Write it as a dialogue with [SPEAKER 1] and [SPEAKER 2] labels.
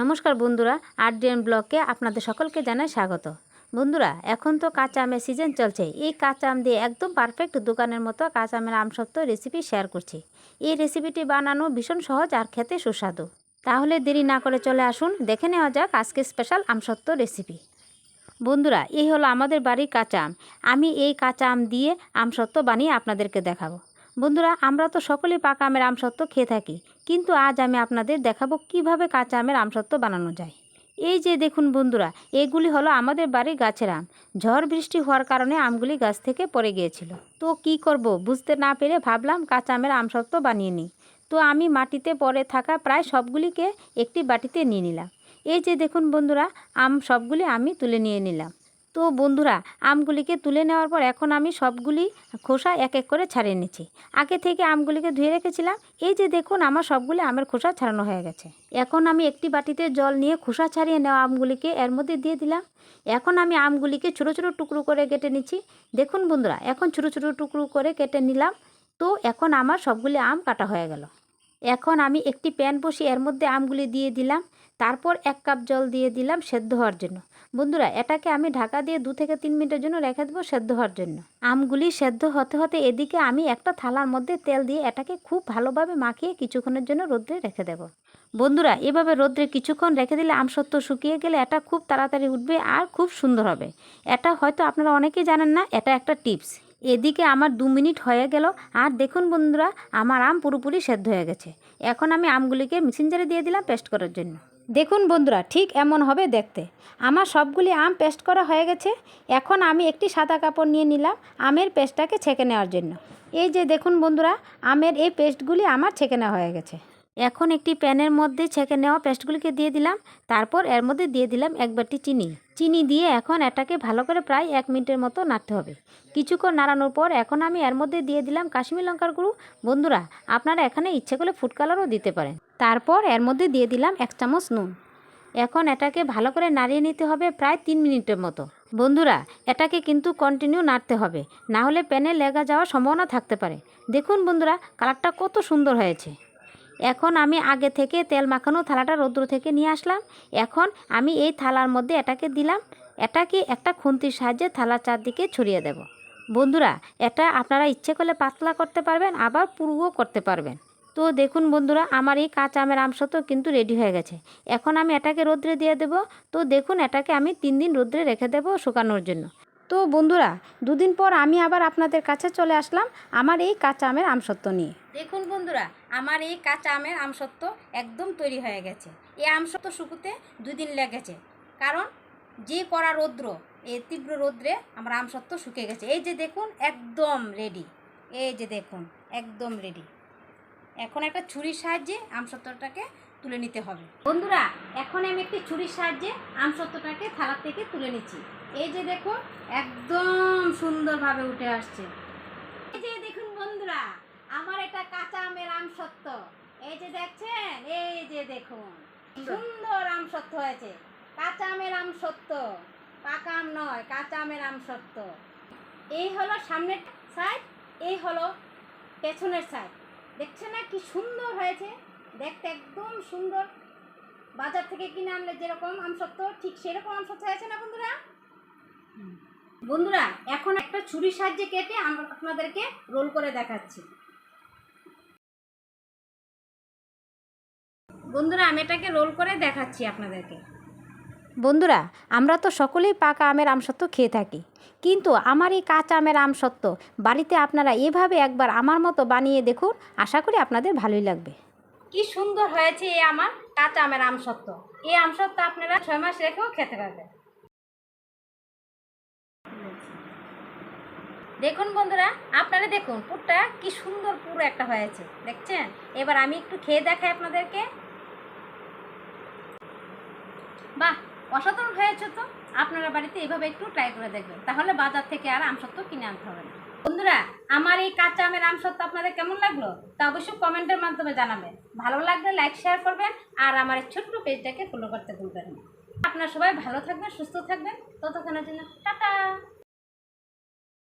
[SPEAKER 1] নমস্কার বন্ধুরা, আরডিএন ব্লগকে আপনাদের সকলকে জানাই স্বাগত। বন্ধুরা, এখন তো কাঁচা আমের সিজন চলছে। এই কাঁচা আম দিয়ে একদম পারফেক্ট দোকানের মতো কাঁচা আমের আমসত্ব রেসিপি শেয়ার করছি। এই রেসিপিটি বানানো ভীষণ সহজ আর খেতে সুস্বাদু। তাহলে দেরি না করে চলে আসুন, দেখে নেওয়া যাক আজকে স্পেশাল আমসত্ব রেসিপি বন্ধুরা, এই হলো আমাদের বাড়ির কাঁচা আম। আমি এই কাঁচা আম দিয়ে আমসত্ব বানিয়ে আপনাদেরকে দেখাবো। বন্ধুরা, আমরা তো সকলেই পাকা আমের আমসত্ব খেয়ে থাকি, কিন্তু আজ আমি আপনাদের দেখাবো কীভাবে কাঁচা আমের আমসত্ব বানানো যায়। এই যে দেখুন বন্ধুরা, এগুলি হলো আমাদের বাড়ির গাছের আম। ঝড় বৃষ্টি হওয়ার কারণে আমগুলি গাছ থেকে পড়ে গিয়েছিল। তো কি করব, বুঝতে না পেরে ভাবলাম কাঁচা আমের আমসত্ব বানিয়ে নিই। তো আমি মাটিতে পড়ে থাকা প্রায় সবগুলিকে একটি বাটিতে নিয়ে নিলাম। এই যে দেখুন বন্ধুরা, আম সবগুলি আমি তুলে নিয়ে নিলাম। তো বন্ধুরা, আমগুলিকে তুলে নেওয়ার পর এখন আমি সবগুলি খোসা এক এক করে ছাড়িয়ে নিচ্ছি। আগে থেকে আমগুলিকে ধুয়ে রেখেছিলাম, এই যে দেখুন আমার সবগুলি আমের খোসা ছাড়ানো হয়ে গেছে। এখন আমি একটি বাটিতে জল নিয়ে খোসা ছাড়িয়ে নেওয়া আমগুলিকে এর মধ্যে দিয়ে দিলাম। এখন আমি আমগুলিকে ছোটো ছোটো টুকরো করে কেটে নিচ্ছি। দেখুন বন্ধুরা, এখন ছোটো ছোটো টুকরো করে কেটে নিলাম, তো এখন আমার সবগুলি আম কাটা হয়ে গেল। এখন আমি একটি প্যান বসিয়ে এর মধ্যে আমগুলি দিয়ে দিলাম। তারপর এক কাপ জল দিয়ে দিলাম সেদ্ধ হওয়ার জন্য। বন্ধুরা, এটাকে আমি ঢাকা দিয়ে দু থেকে তিন মিনিটের জন্য রেখে দেবো সেদ্ধ হওয়ার জন্য। আমগুলি সেদ্ধ হতে হতে এদিকে আমি একটা থালার মধ্যে তেল দিয়ে এটাকে খুব ভালোভাবে মাখিয়ে কিছুক্ষণের জন্য রোদ্রে রেখে দেবো। বন্ধুরা, এভাবে রোদ্রে কিছুক্ষণ রেখে দিলে আমসত্ব শুকিয়ে গেলে এটা খুব তাড়াতাড়ি উঠবে আর খুব সুন্দর হবে। এটা হয়তো আপনারা অনেকেই জানেন না, এটা একটা টিপস। এদিকে আমার দু মিনিট হয়ে গেল আর দেখুন বন্ধুরা, আমার আম পুরোপুরি সেদ্ধ হয়ে গেছে। এখন আমি আমগুলিকে মিক্সিং দিয়ে দিলাম পেস্ট করার জন্য। দেখুন বন্ধুরা, ঠিক এমন হবে দেখতে। আমার সবগুলি আম পেস্ট করা হয়ে গেছে। এখন আমি একটি সাদা কাপড় নিয়ে নিলাম আমের পেস্টটাকে ছেঁকে নেওয়ার জন্য। এই যে দেখুন বন্ধুরা, আমের এই পেস্টগুলি আমার ছেঁকে নেওয়া হয়ে গেছে। এখন একটি প্যানের মধ্যে ছেঁকে নেওয়া পেস্টগুলিকে দিয়ে দিলাম। তারপর এর মধ্যে দিয়ে দিলাম এক বাটি চিনি। চিনি দিয়ে এখন এটাকে ভালো করে প্রায় এক মিনিটের মতো নাড়তে হবে। কিছুক্ষণ নাড়ানোর পর এখন আমি এর মধ্যে দিয়ে দিলাম কাশ্মীর লঙ্কার গুঁড়ো। বন্ধুরা, আপনারা এখানে ইচ্ছে করলে ফুড কালারও দিতে পারেন। তারপর এর মধ্যে দিয়ে দিলাম এক চামচ নুন। এখন এটাকে ভালো করে নাড়িয়ে নিতে হবে প্রায় তিন মিনিটের মতো। বন্ধুরা, এটাকে কিন্তু কন্টিনিউ নাড়তে হবে, না হলে প্যানে লেগা যাওয়ার সম্ভাবনা থাকতে পারে। দেখুন বন্ধুরা, কালারটা কত সুন্দর হয়েছে। এখন আমি আগে থেকে তেল মাখানো থালাটা রৌদ্র থেকে নিয়ে আসলাম। এখন আমি এই থালার মধ্যে এটাকে দিলাম। এটাকে একটা খুন্তির সাহায্যে থালার চারদিকে ছড়িয়ে দেব। বন্ধুরা, এটা আপনারা ইচ্ছে করলে পাতলা করতে পারবেন, আবার পুরুও করতে পারবেন। তো দেখুন বন্ধুরা, আমার এই কাঁচা আমের আমসত্ব কিন্তু রেডি হয়ে গেছে। এখন আমি এটাকে রোদ্রে দিয়ে দেব। তো দেখুন, এটাকে আমি তিন দিন রোদ্রে রেখে দেবো শুকানোর জন্য। তো বন্ধুরা, দুদিন পর আমি আবার আপনাদের কাছে চলে আসলাম আমার এই কাঁচা আমের আমসত্ব নিয়ে। দেখুন বন্ধুরা, আমার এই কাঁচা আমের আমসত্ব একদম তৈরি হয়ে গেছে। এই আমসত্ব শুকুতে দুদিন লেগেছে। কারণ যে করা রৌদ্র, এই তীব্র রৌদ্রে আমার আমসত্ব শুকিয়ে গেছে। এই যে দেখুন, একদম রেডি এই যে দেখুন, একদম রেডি এখন একটা ছুরির সাহায্যে আমসত্বটাকে তুলে নিতে হবে। বন্ধুরা, এখন আমি একটি ছুরির সাহায্যে আমসত্বটাকে থালা থেকে তুলে নিচ্ছি। এই যে দেখুন, একদম সুন্দরভাবে উঠে আসছে। এই যে দেখুন বন্ধুরা, আমার এটা কাঁচা আমের আমসত্ব এই যে দেখছেন? এই যে দেখুন, সুন্দর আমসত্ব হয়েছে। কাঁচা আমের আমসত্ব পাকা আম নয়, কাঁচা আমের আমসত্ব এই হলো সামনের সাইড এই হলো পেছনের সাইড দেখছেন না কি সুন্দর হয়েছে? দেখতে একদম সুন্দর। বাজার থেকে কিনে আনলে যেরকম আমসত্ব ঠিক সেরকম আমসত্ব হয়েছে না বন্ধুরা? বন্ধুরা, এখন একটা ছুরির সাহায্যে কেটে আমরা আপনাদেরকে রোল করে দেখাচ্ছি। বন্ধুরা, আমি এটাকে রোল করে দেখাচ্ছি আপনাদেরকে। বন্ধুরা, আমরা তো সকলেই পাকা আমের আমসত্ব খেয়ে থাকি। কিন্তু আমার এই কাঁচা আমের আমসত্ব বাড়িতে আপনারা এভাবে একবার আমার মতো বানিয়ে দেখুন, আশা করি আপনাদের ভালোই লাগবে। কি সুন্দর হয়েছে এই আমার কাঁচা আমের আমসত্ব এই আমসত্ব আপনারা ছয় মাস রেখেও খেতে পারবেন। দেখুন বন্ধুরা, আপনারা দেখুন, পুরটা কি সুন্দর পুরো একটা হয়েছে। দেখছেন? এবার আমি একটু খেয়ে দেখাই আপনাদেরকে। বাহ অসাধারণ হয়েছে তো। আপনারা বাড়িতে এভাবে একটু ট্রাই করে দেখবেন। তাহলে বাজার থেকে আর আমসত্ব কিনে আনতে হবে না। বন্ধুরা, আমার এই কাঁচা আমের আমসত্ব আপনাদের কেমন লাগল? তা অবশ্যই কমেন্টের মাধ্যমে জানাবেন। ভালো লাগলে লাইক শেয়ার করবেন আর আমার এই ছোট্ট পেজটাকে ফলো করতে ভুলবেন না। আপনারা সবাই ভালো থাকবেন, সুস্থ থাকবেন। ততক্ষণের জন্য টাটা!